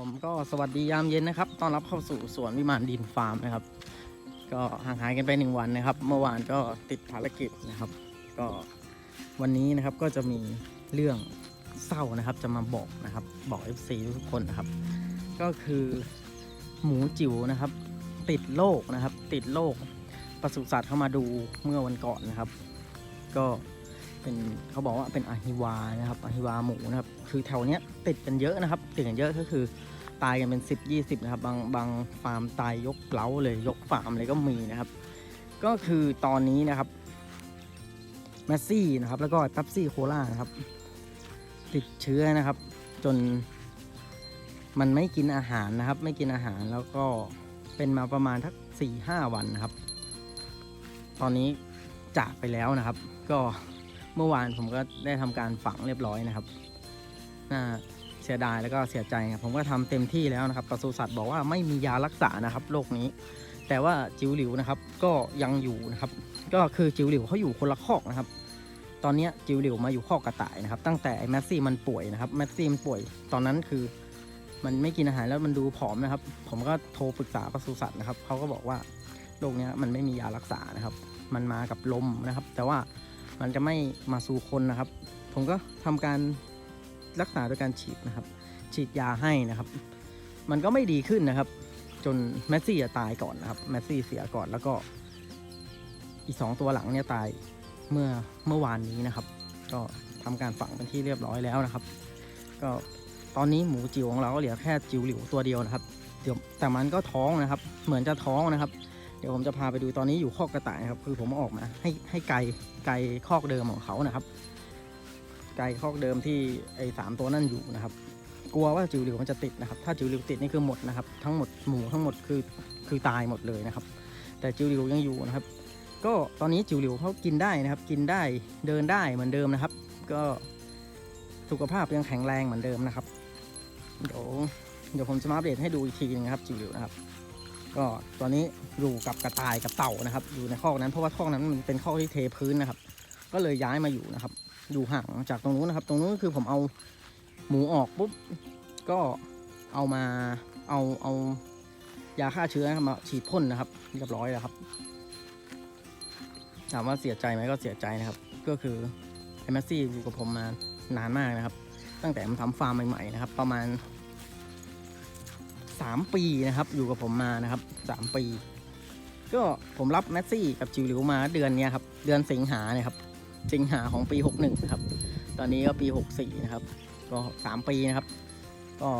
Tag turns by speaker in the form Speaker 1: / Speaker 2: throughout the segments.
Speaker 1: ผมก็สวัสดียามเย็นนะครับ ต้อนรับเข้าสู่สวนวิมานดินฟาร์มนะครับ ก็ห่างหายกันไปหนึ่งวันนะครับ เมื่อวานก็ติดภารกิจนะครับ ก็วันนี้นะครับก็จะมีเรื่องเศร้านะครับจะมาบอกนะครับ บอก FC ทุกคนนะครับ ก็คือหมูจิ๋วนะครับ ติดโรคนะครับ ติดโรคปศุสัตว์เข้ามาดูเมื่อวันก่อนนะครับ ก็เป็นเขาบอกว่าเป็นอะฮิวานะครับอะฮิวาหมูนะครับ คือแถวเนี้ยติดกันเยอะนะครับ ติดกันเยอะก็คือตายกันเป็น 10 20 นะครับ บางบางฟาร์มตายยกเล้าเลยยกฟาร์มเลยก็มีนะครับ ก็คือตอนนี้นะครับแมสซี่นะครับ แล้วก็เป๊ปซี่โคลานะครับ ติดเชื้อนะครับ จนมันไม่กินอาหารนะครับ ไม่กินอาหารแล้วก็เป็นมาประมาณทักสี่ห้าวันนะครับ ตอนนี้จากไปแล้วนะครับ ก็เมื่อวานผมก็ได้ทำการฝังเรียบร้อยนะครับ น่าเสียดายแล้วก็เสียใจครับผมก็ทำเต็มที่แล้วนะครับปศุสัตว์บอกว่าไม่มียารักษานะครับโรคนี้ แต่ว่าจิ๋วหลิวนะครับก็ยังอยู่นะครับ ก็คือจิ๋วหลิวเขาอยู่คนละคอกนะครับ ตอนนี้จิ๋วหลิวมาอยู่คอกกระต่ายนะครับ ตั้งแต่ไอ้แมสซี่มันป่วยนะครับแมสซี่มันป่วย ตอนนั้นคือมันไม่กินอาหารแล้วมันดูผอมนะครับ ผมก็โทรปรึกษาปศุสัตว์นะครับเขาก็บอกว่าโรคนี้มันไม่มียารักษานะครับ มันมากับลมนะครับ แต่ว่ามันจะไม่มาสู่คนนะครับ ผมก็ทำการ รักษาโดยการฉีดนะครับ ฉีดยาให้นะครับ มันก็ไม่ดีขึ้นนะครับ จนแมสซี่ตายก่อนนะครับแมสซี่เสียก่อนแล้วก็ อีกสองตัวหลังเนี่ยตายเมื่อเมื่อวานนี้นะครับ ก็ทำการฝังเป็นที่เรียบร้อยแล้วนะครับ ก็ตอนนี้หมูจิ๋วของเราก็เหลือแค่จิ๋วหลิวตัวเดียวนะครับเดี๋ยวแต่มันก็ท้องนะครับ เหมือนจะท้องนะครับ เดี๋ยวผมจะพาไปดูตอนนี้อยู่คอกกระต่ายครับ คือผมอออกมาให้ให้ไกลไกลคอกเดิมของเขานะครับ ไกลคอกเดิมที่ไอ้สามตัวนั่นอยู่นะครับ กลัวว่าจิ๋วหลิวมันจะติดนะครับ ถ้าจิ๋วหลิวติดนี่คือหมดนะครับ ทั้งหมดหมูทั้งหมดคือคือตายหมดเลยนะครับ แต่จิ๋วหลิวยังอยู่นะครับ ก็ตอนนี้จิ๋วหลิวเขากินได้นะครับ กินได้เดินได้เหมือนเดิมนะครับ ก็สุขภาพยังแข็งแรงเหมือนเดิมนะครับเดี๋ยวเดี๋ยวผมจะมาอัปเดตให้ดูอีกทีนึงครับจิ๋วหลิวนะครับก็ตอนนี้อยู่กับกระต่ายกับเต่านะครับ อยู่ในคอกนั้นเพราะว่าคอกนั้นมันเป็นคอกที่เทพื้นนะครับ ก็เลยย้ายมาอยู่นะครับ อยู่ห่างจากตรงนู้นนะครับ ตรงนู้นก็คือผมเอาหมูออกปุ๊บก็เอามาเอาเอายาฆ่าเชื้อนะครับมาฉีดพ่นนะครับเรียบร้อยแล้วครับ ถามว่าเสียใจไหมก็เสียใจนะครับ ก็คือไอแมสซี่อยู่กับผมมานานมากนะครับ ตั้งแต่ผมทำฟาร์มใหม่ๆนะครับ ประมาณ3ปีนะครับ อยู่กับผมมานะครับ3ปี ก็ผมรับแมสซี่กับจิวหลิวมาเดือนนี้ครับ เดือนสิงหาเนี่ยครับ สิงหาของปี 61 นะครับ ตอนนี้ก็ปี 64 นะครับ ก็ 3 ปีนะครับ ก็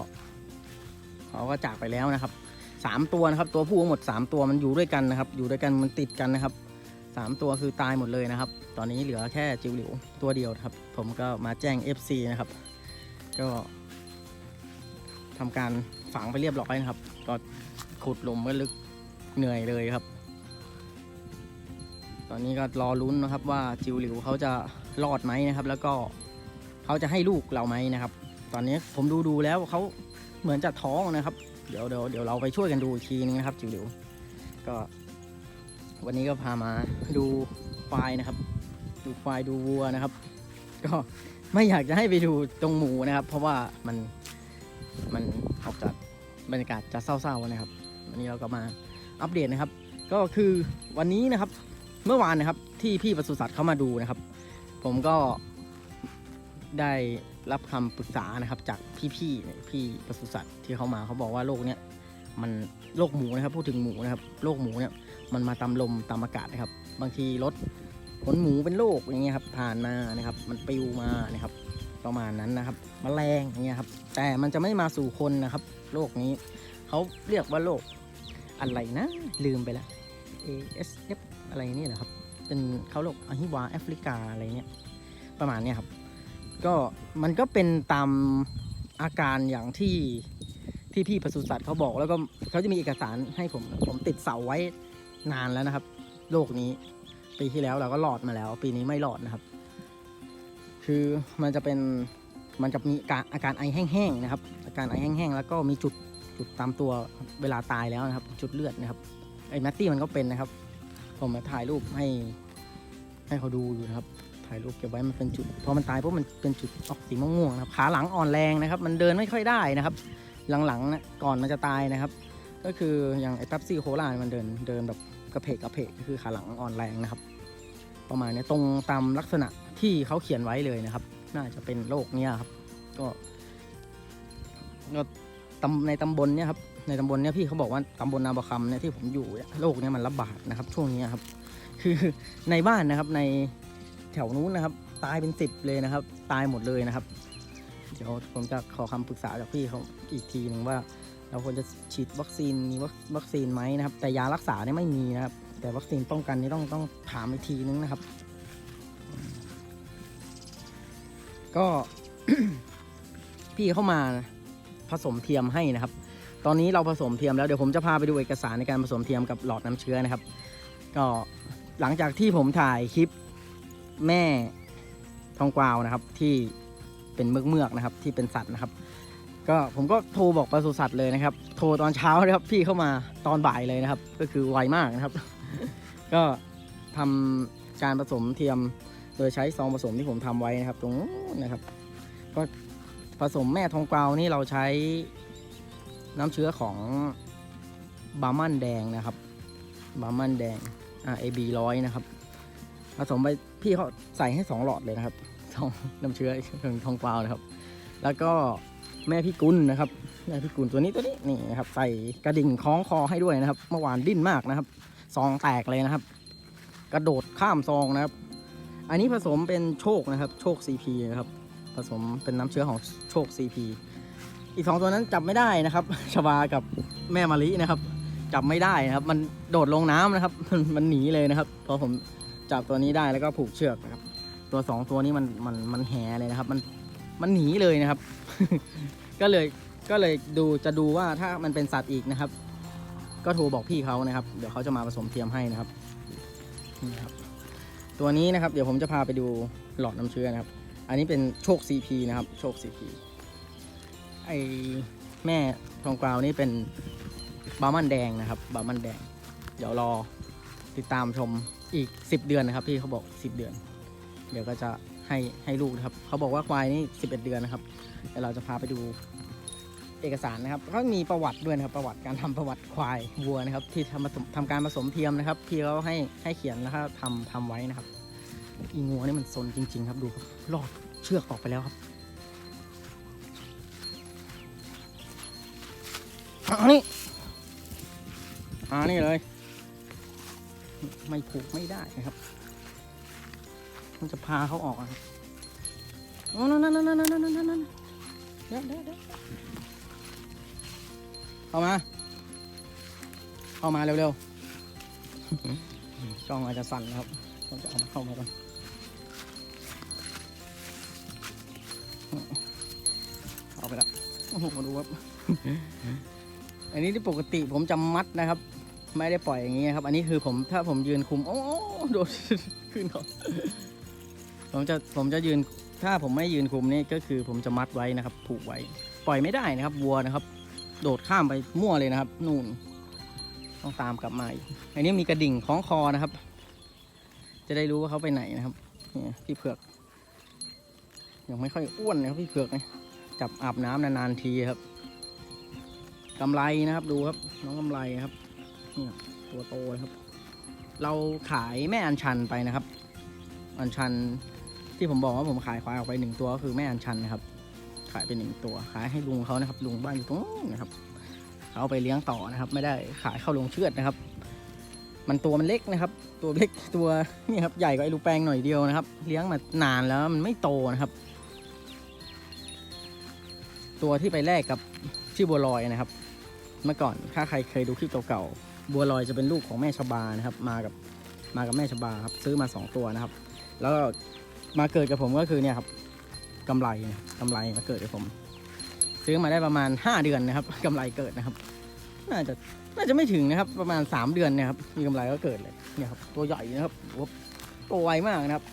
Speaker 1: เขาก็จากไปแล้วนะครับ 3 ตัวนะครับ ตัวผู้ทั้งหมด 3 ตัวมันอยู่ด้วยกันนะครับ อยู่ด้วยกันมันติดกันนะครับสามตัวคือตายหมดเลยนะครับ ตอนนี้เหลือแค่จิ๋วหลิวตัวเดียวครับ ผมก็มาแจ้ง FC นะครับ ก็ทำการฝังไปเรียบร้อยนะครับ ก็ขุดหลุมก็ลึกเหนื่อยเลยครับ อนนี้ก็รอลุ้นนะครับว่าจิวหลิวเขาจะรอดไหมนะครับ แล้วก็เขาจะให้ลูกเราไหมนะครับ ตอนนี้ผมดูดูแล้วเขาเหมือนจะท้องนะครับ เดี๋ยวเดี๋ยวเดี๋ยวเราไปช่วยกันดูอีกทีนึงนะครับ จิวหลิวก็ วันนี้ก็พามาดูควายนะครับ ดูควายดูวัวนะครับ ก็ไม่อยากจะให้ไปดูตรงหมูนะครับ เพราะว่ามันมันออกจากบรรยากาศจะเศร้าๆนะครับ วันนี้เราก็มาอัปเดตนะครับ ก็คือวันนี้นะครับ เมื่อวานนะครับที่พี่ปศุสัตว์เข้ามาดูนะครับ ผมก็ได้รับคำปรึกษานะครับ จากพี่พี่พี่ปศุสัตว์ที่เขามาเขาบอกว่าโรคเนี้ยมันโรคหมูนะครับ พูดถึงหมูนะครับโรคหมูเนี่ยมันมาตามลมตามอากาศนะครับ บางทีรถขนหมูเป็นโรคอย่างเงี้ยครับผ่านมานะครับ มันปลิวมานะครับ ประมาณนั้นนะครับมแมลงอย่างเงี้ยครับ แต่มันจะไม่มาสู่คนนะครับโรคนี้เขาเรียกว่าโรคอะไรนะ ลืมไปล้ว ASF อะไรนี่แหละครับ เป็นเขาโรคอหิวาแอฟริกาอะไรเนี้ยประมาณเนี้ยครับ ก็มันก็เป็นตามอาการอย่างที่ที่พี่ปศุสัตว์เขาบอกแล้วก็เขาจะมีเอกสารให้ผมผมติดเสาไว้นานแล้วนะครับโรคนี้ ปีที่แล้วเราก็รอดมาแล้ว ปีนี้ไม่รอดนะครับ คือมันจะเป็นมันจะมีอาการอาการไอแห้งๆนะครับ อาการไอแห้งๆแล้วก็มีจุดจุดตามตัวเวลาตายแล้วนะครับ จุดเลือดนะครับไอแมตตี้มันก็เป็นนะครับ ผมมาถ่ายรูปให้ให้เขาดูอยู่นะครับ ถ่ายรูปเก็บไว้มันเป็นจุดพอมันตายปุ๊บมันเป็นจุดออกสีม่วงๆนะครับ ขาหลังอ่อนแรงนะครับ มันเดินไม่ค่อยได้นะครับ หลังๆนะก่อนมันจะตายนะครับ ก็คืออย่างไอ้แป๊บซี่โคลามันเดินเดินแบบกระเพกกระเพกก็คือขาหลังอ่อนแรงนะครับ ประมาณนี้ตรงตามลักษณะที่เขาเขียนไว้เลยนะครับ น่าจะเป็นโรคเนี้ยครับ ก็ก็ตำในตำบลเนี้ยครับ ในตำบลเนี้ยพี่เขาบอกว่าตำบลนาบะคำเนี่ยที่ผมอยู่โรคเนี้ยมันระบาดนะครับช่วงนี้ครับ คือในบ้านนะครับในแถวนู้นนะครับ ตายเป็นสิบเลยนะครับ ตายหมดเลยนะครับ เดี๋ยวผมจะขอคำปรึกษาจากพี่เขาอีกทีหนึ่งว่า เราควรจะฉีดวัคซีนมีวัควัคซีนไหมนะครับ แต่ยารักษาเนี่ยไม่มีนะครับ แต่วัคซีนป้องกันนี่ต้องต้องถามอีกทีนึงนะครับ ก็พี่เข้ามาผสมเทียมให้นะครับ ตอนนี้เราผสมเทียมแล้วเดี๋ยวผมจะพาไปดูเอกสารในการผสมเทียมกับหลอดน้ำเชื้อนะครับ ก็หลังจากที่ผมถ่ายคลิปแม่ทองกวาวนะครับ ที่เป็นเมือกเมือกๆนะครับ ที่เป็นสัตว์นะครับ ก็ผมก็โทรบอกปศุสัตว์เลยนะครับ โทรตอนเช้านะครับพี่เข้ามาตอนบ่ายเลยนะครับ ก็คือไวมากนะครับ ก็ทำการผสมเทียมโดยใช้ซองผสมที่ผมทำไว้นะครับ ตรงนู้นนะครับ ก็ผสมแม่ทองกวาวนี่เราใช้ น้ำเชื้อของบาร์มันแดงนะครับ บาร์มันแดง RAB ร้อยนะครับ ผสมไปพี่เขาใส่ให้สองหลอดเลยนะครับสองน้ำเชื้อของทองกวาวนะครับ แล้วก็แม่พี่กุลนะครับแม่พี่กุลตัวนี้ตัวนี้นี่นะครับ ใส่กระดิ่งคล้องคอให้ด้วยนะครับ เมื่อวานดิ้นมากนะครับซองแตกเลยนะครับ กระโดดข้ามซองนะครับ อันนี้ผสมเป็นโชคนะครับ โชค CP นะครับ ผสมเป็นน้ำเชื้อของโชค CP อีกสองตัวนั้นจับไม่ได้นะครับ ชวากับแม่มะลินะครับ จับไม่ได้นะครับ มันโดดลงน้ำนะครับมันมันหนีเลยนะครับ พอผมจับตัวนี้ได้แล้วก็ผูกเชือกนะครับ ตัวสองตัวนี้มันมันมันแหเลยนะครับ มันมันหนีเลยนะครับ ก็เลยก็เลยดูจะดูว่าถ้ามันเป็นสัตว์อีกนะครับ ก็โทรบอกพี่เขานะครับ เดี๋ยวเขาจะมาผสมเทียมให้นะครับนี่ครับ ตัวนี้นะครับ เดี๋ยวผมจะพาไปดูหลอดน้ำเชื้อนะครับ อันนี้เป็นโชค CP นะครับ โชค CP ไอแม่ทองกวาวนี่เป็นบามันแดงนะครับ บามันแดง เดี๋ยวรอติดตามชมอีก 10 เดือนนะครับ พี่เขาบอก 10 เดือน เดี๋ยวก็จะให้ให้ลูกนะครับ เขาบอกว่าควายนี่ 11 เดือนนะครับเดี๋ยวเราจะพาไปดูเอกสารนะครับเขามีประวัติด้วยนะครับ ประวัติการทำประวัติควายวัวนะครับ ที่ทำผสมทำการผสมเทียมนะครับ พี่เขาให้ให้เขียนแล้วก็ทำทำไว้นะครับ อีงัวนี่มันซนจริง ๆ ครับดูครับรอดเชือกออกไปแล้วครับ อันนี้อันนี้เลย ไม่ผูกไม่ได้นะครับ มันจะพาเขาออกอะครับโอ้นั่นนั่นนั่นนั่นนั่นนั่นเดี๋ยวเดี๋ยวเดี๋ยวเข้ามา เข้ามาเร็วๆกล้องอาจจะสั่นนะครับต้องจะเอามาเข้ามาก่อนเอาไปละโอ้โหมาดูครับ อันนี้ที่ปกติผมจะมัดนะครับ ไม่ได้ปล่อยอย่างนี้ครับ อันนี้คือผมถ้าผมยืนคุมโอ้โดดขึ้นก่อนผมจะผมจะยืนถ้าผมไม่ยืนคุมนี่ก็คือผมจะมัดไว้นะครับ ผูกไว้ ปล่อยไม่ได้นะครับวัวนะครับ โดดข้ามไปมั่วเลยนะครับ นู่น ต้องตามกลับมาอีกอันนี้มีกระดิ่งคล้องคอนะครับ จะได้รู้ว่าเขาไปไหนนะครับนี่พี่เผือกยังไม่ค่อยอ้วนนะครับพี่เผือกจับอาบน้ำนานๆทีครับ กำไรนะครับดูครับ น้องกำไรครับเนี่ยตัวโตเลยครับ เราขายแม่อัญชันไปนะครับ อัญชันที่ผมบอกว่าผมขายควายออกไปหนึ่งตัวก็คือแม่อัญชันนะครับ ขายไปหนึ่งตัวขายให้ลุงเขานะครับลุงบ้านอยู่ตรงนู้นนะครับเขาไปเลี้ยงต่อนะครับ ไม่ได้ขายเข้าโรงเชือดนะครับ มันตัวมันเล็กนะครับ ตัวเล็กตัวนี่ครับใหญ่กว่าไอ้ลูกแปงหน่อยเดียวนะครับ เลี้ยงมานานแล้วมันไม่โตนะครับ ตัวที่ไปแลกกับชื่อบัวลอยนะครับ เมื่อก่อนถ้าใครเคยดูคลิปเก่าๆบัวลอยจะเป็นลูกของแม่ชบานะครับ มากับมากับแม่ชบาครับซื้อมาสองตัวนะครับ แล้วมาเกิดกับผมก็คือเนี่ยครับกำไรนะกำไรมาเกิดกับผม ซื้อมาได้ประมาณ 5 เดือนนะครับกำไรเกิดนะครับ น่าจะน่าจะไม่ถึงนะครับ ประมาณ 3 เดือนเนะครับมีกำไรก็เกิดเลยเนี่ยครับตัวใหญ่นะครับโอ้โหโตวไวมากนะครับ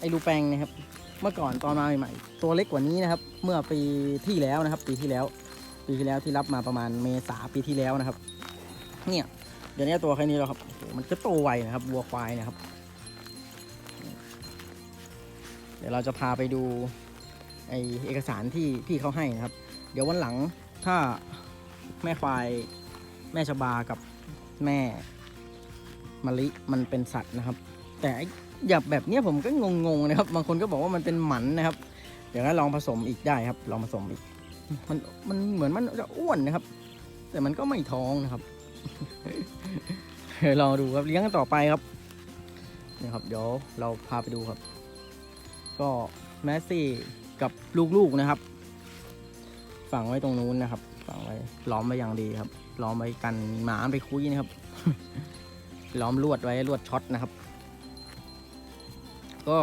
Speaker 1: ไอ้ลูแปงเนะครับ เมื่อก่อนตอนมาใหม่ๆตัวเล็กกว่านี้นะครับ เมื่อปีที่แล้วนะครับ ปีที่แล้ว ปีที่แล้วที่รับมาประมาณเมษาปีที่แล้วนะครับ เนี่ยเดี๋ยวนี้ตัวแค่นี้แล้วครับมันก็โตไวนะครับวัวควายนะครับ เดี๋ยวเราจะพาไปดูไอเอกสารที่พี่เขาให้นะครับ เดี๋ยววันหลังถ้าแม่ควายแม่ชบากับแม่มะลิมันเป็นสัตว์นะครับ แต่อ้แบบแบบเนี้ยผมก็งงๆนะครับ บางคนก็บอกว่ามันเป็นหมันนะครับ เดี๋ยวก็ลองผสมอีกได้ครับ ลองผสมอีก มันมันเหมือนมันจะอ้วนนะครับ แต่มันก็ไม่ท้องนะครับเดี๋ยลองดูครับเลี้ยงกันต่อไปครับเนี่ยครับ เดี๋ยวเราพาไปดูครับ ก็แมสซี่กับลูกๆนะครับ ฝังไว้ตรงนู้นนะครับ ฝังไว้ล้อมไว้อย่างดีครับ ล้อมไว้กันหมาไปคุยนะครับ ล้อมลวดไว้ลวดช็อตนะครับ ก็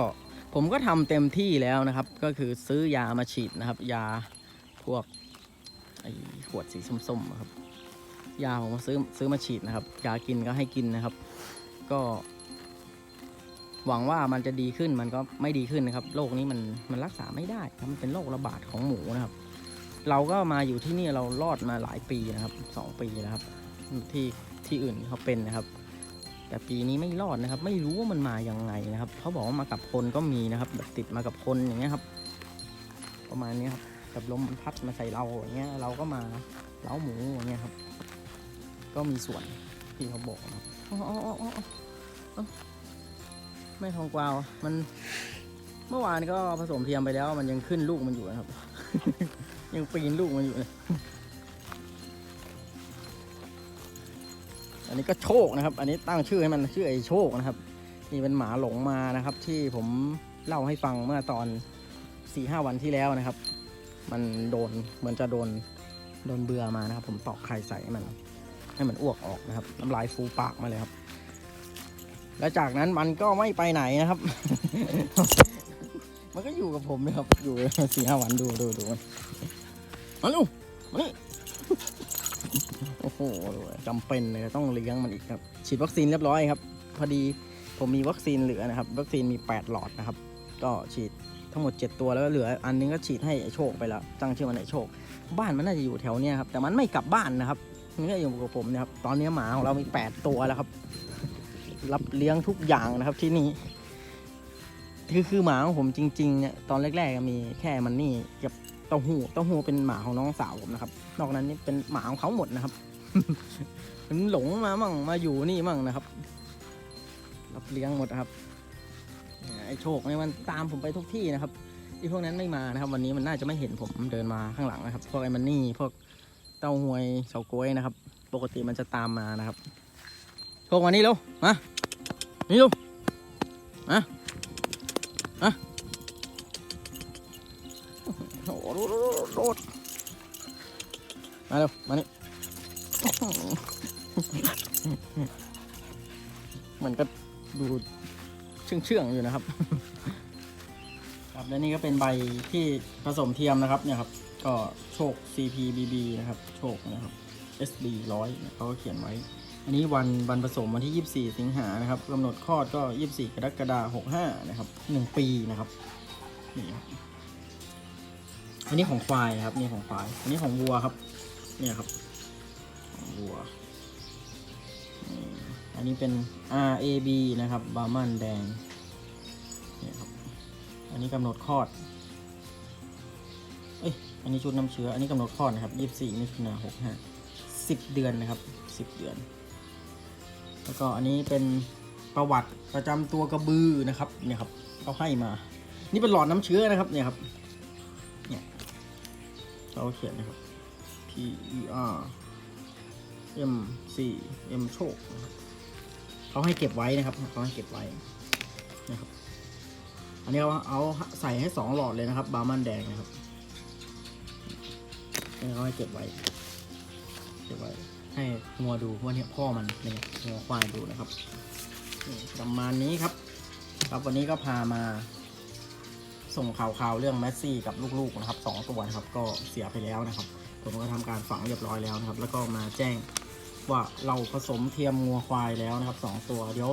Speaker 1: ผมก็ทำเต็มที่แล้วนะครับ ก็คือซื้อยามาฉีดนะครับ ยา พวกไอ้ขวดสีส้มๆครับ ยาผมซื้อซื้อมาฉีดนะครับ ยากินก็ให้กินนะครับ ก็ หวังว่ามันจะดีขึ้นมันก็ไม่ดีขึ้นนะครับโรคนี้มันมันรักษาไม่ได้ครับมันเป็นโรคระบาดของหมูนะครับ เราก็มาอยู่ที่นี่เรารอดมาหลายปีนะครับสองปีนะครับ ที่ที่อื่นเขาเป็นนะครับ แต่ปีนี้ไม่รอดนะครับ ไม่รู้ว่ามันมาอย่างไงนะครับเขาบอกว่ามากับคนก็มีนะครับแบบติดมากับคนอย่างเงี้ยครับ ประมาณนี้ครับ แบบลมมันพัดมาใส่เราอย่างเงี้ยเราก็มาเล้าหมูอย่างเงี้ยครับ ก็มีส่วนที่เขาบอกนะครับอ๋ออ๋ออ๋ออ๋ออ๋อแม่ทองกวาว มัน เมื่อวานก็ผสมเทียมไปแล้ว มันยังขึ้นลูกมันอยู่นะครับ ยังปีนลูกมันอยู่เลยอันนี้ก็โชคนะครับ อันนี้ตั้งชื่อให้มันชื่อไอ้โชคนะครับ นี่เป็นหมาหลงมานะครับ ที่ผมเล่าให้ฟังเมื่อตอนสี่ห้าวันที่แล้วนะครับ มันโดนเหมือนจะโดนโดนเบื่อมานะครับ ผมตอกไข่ใส่ให้มัน ให้มันอ้วกออกนะครับ น้ำลายฟูปากมาเลยครับ แล้วจากนั้นมันก็ไม่ไปไหนนะครับ มันก็อยู่กับผมนะครับ อยู่สี่ห้าวันดูดูดูมันมาลูกมานี่โอ้โหจำเป็นเลยต้องเลี้ยงมันอีกครับ ฉีดวัคซีนเรียบร้อยครับ พอดีผมมีวัคซีนเหลือนะครับ วัคซีนมี 8 หลอดนะครับ ก็ฉีด ทั้งหมด 7 ตัวแล้วก็เหลืออันนึงก็ฉีดให้โชคไปแล้วตั้งชื่อมันไอ้โชค บ้านมันน่าจะอยู่แถวเนี้ยครับแต่มันไม่กลับบ้านนะครับมันก็อยู่กับผมนะครับตอนนี้หมาของเรามี 8 ตัวแล้วครับ รับเลี้ยงทุกอย่างนะครับที่นี่คือคือหมาของผมจริงๆเนี่ยตอนแรกๆมีแค่มันนี่กับเต้าหู้เต้าหู้เป็นหมาของน้องสาวผมนะครับ นอกนั้นนี่เป็นหมาของเขาหมดนะครับมันหลงมามั่งมาอยู่นี่มั่งนะครับ รับเลี้ยงหมดครับ ไอ้โชคเนี่ยมันตามผมไปทุกที่นะครับไอ้พวกนั้นไม่มานะครับ วันนี้มันน่าจะไม่เห็นผมเดินมาข้างหลังนะครับ พวกไอ้มันนี่พวกเต้าหวยเฉาก้วยนะครับ ปกติมันจะตามมานะครับโชคมานี่เร็วมานี่เร็วมามาโอ้โหโดดโดดโดดมาเร็วมานี่มันก็ดู เชื่องๆอยู่นะครับ ครับและนี่ก็เป็นใบที่ผสมเทียมนะครับเนี่ยครับ ก็โชค CPBB นะครับโชคนะครับ SB ร้อยเขาก็เขียนไว้ อันนี้วันวันผสมวันที่ 24 สิงหานะครับกำหนดคลอดก็ 24 กรกฎาคม65 นะครับ 1 ปีนะครับนี่ครับอันนี้ของควายครับนี่ของควาย อันนี้ของวัวครับ เนี่ยครับของวัว อันนี้เป็น RAB นะครับ บาร์มันแดงเนี่ยครับอันนี้กำหนดคลอด เอ้ย อันนี้ชุดน้ำเชื้อ อันนี้กำหนดคลอดนะครับ24มิถุนายน65 10เดือนนะครับ10เดือน แล้วก็อันนี้เป็นประวัติประจำตัวกระบือนะครับเนี่ยครับเขาให้มา นี่เป็นหลอดน้ำเชื้อนะครับเนี่ยครับเนี่ยเขาเขียนนะครับ P E R M 4 M โชคนะครับ เขาให้เก็บไว้นะครับเขาให้เก็บไว้นะครับ อันนี้เอาเอาใส่ให้สองหลอดเลยนะครับ บาร์มันแดงนะครับนี่เขาให้เก็บไว้ เก็บไว้ ให้งัวดูว่าเนี่ยพ่อมันเนี่ยงัวควายดูนะครับประมาณนี้ครับ ครับวันนี้ก็พามาส่งข่าวข่าวเรื่องแมสซี่กับลูกๆนะครับสองตัวนะครับ ก็เสียไปแล้วนะครับ ผมก็ทำการฝังเรียบร้อยแล้วนะครับ แล้วก็มาแจ้ง ว่าเราผสมเทียมงัวควายแล้วนะครับสองตัวเดี๋ยว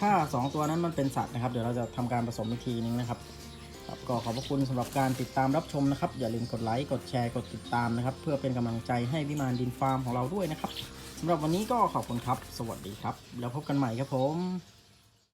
Speaker 1: ถ้าสองตัวนั้นมันเป็นสัตว์นะครับ เดี๋ยวเราจะทำการผสมอีกทีนึงนะครับครับก็ขอบพระคุณสำหรับการติดตามรับชมนะครับ อย่าลืมกดไลค์กดแชร์กดติดตามนะครับ เพื่อเป็นกำลังใจให้วิมานดินฟาร์มของเราด้วยนะครับสำหรับวันนี้ก็ขอบคุณครับ สวัสดีครับ แล้วพบกันใหม่ครับผม